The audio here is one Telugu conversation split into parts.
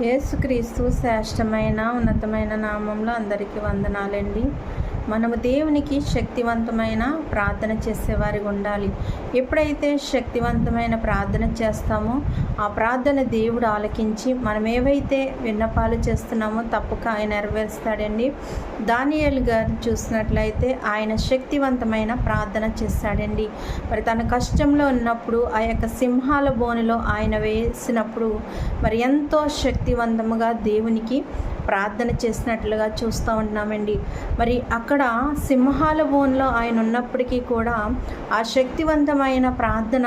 యేసుక్రీస్తు శ్రేష్టమైన ఉన్నతమైన నామంలో అందరికీ వందనాలండి. మనము దేవునికి శక్తివంతమైన ప్రార్థన చేసేవారిగా ఉండాలి. ఎప్పుడైతే శక్తివంతమైన ప్రార్థన చేస్తామో ఆ ప్రార్థన దేవుడు ఆలకించి మనం ఏవైతే విన్నపాలు చేస్తున్నామో తప్పక ఆయన నెరవేరుస్తాడండి. దానియల్ గారు చూసినట్లయితే ఆయన శక్తివంతమైన ప్రార్థన చేస్తాడండి. మరి తన కష్టంలో ఉన్నప్పుడు ఆ యొక్క సింహాల బోనులో ఆయన వేసినప్పుడు మరి ఎంతో శక్తివంతముగా దేవునికి ప్రార్థన చేసినట్లుగా చూస్తూ ఉంటున్నామండి మరి అక్కడ సింహాల బోన్లో ఆయన ఉన్నప్పటికీ కూడా ఆ శక్తివంతమైన ప్రార్థన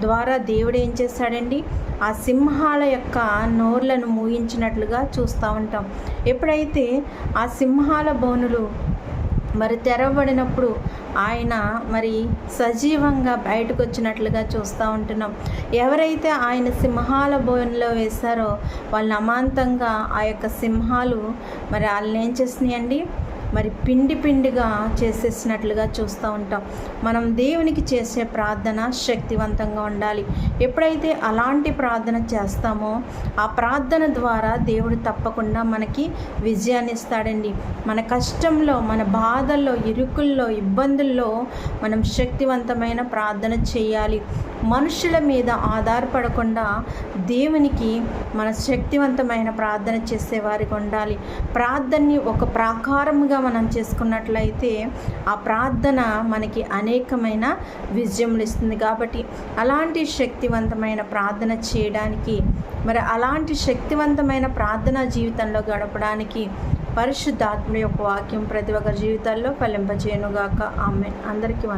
ద్వారా దేవుడు ఏం చేశాడండి? ఆ సింహాల యొక్క నోర్లను మూయించినట్లుగా చూస్తూ ఉంటాం. ఎప్పుడైతే ఆ సింహాల బోనులు మరి తెరవబడినప్పుడు ఆయన మరి సజీవంగా బయటకు వచ్చినట్లుగా చూస్తూ ఉంటున్నాం. ఎవరైతే ఆయన సింహాల బోన్లో వేశారో వాళ్ళు అమాంతంగా ఆ యొక్క సింహాలు మరి వాళ్ళని ఏం చేసినాయండి మరి పిండి పిండిగా చేసేసినట్లుగా చూస్తూ ఉంటాం. మనం దేవునికి చేసే ప్రార్థన శక్తివంతంగా ఉండాలి. ఎప్పుడైతే అలాంటి ప్రార్థన చేస్తామో ఆ ప్రార్థన ద్వారా దేవుడు తప్పకుండా మనకి విజయాన్ని ఇస్తాడండి. మన కష్టంలో మన బాధల్లో ఇరుకుల్లో ఇబ్బందుల్లో మనం శక్తివంతమైన ప్రార్థన చేయాలి. మనుషుల మీద ఆధారపడకుండా దేవునికి మన శక్తివంతమైన ప్రార్థన చేసేవారికి ఉండాలి. ప్రార్థనని ఒక ప్రాకారముగా మనం చేసుకున్నట్లయితే ఆ ప్రార్థన మనకి అనేకమైన విజయములు ఇస్తుంది. కాబట్టి అలాంటి శక్తివంతమైన ప్రార్థన చేయడానికి మరి అలాంటి శక్తివంతమైన ప్రార్థనా జీవితంలో గడపడానికి పరిశుద్ధాత్మ యొక్క వాక్యం ప్రతి ఒక్కరి జీవితాల్లో ఫలింపజేయనుగాక. ఆమె అందరికీ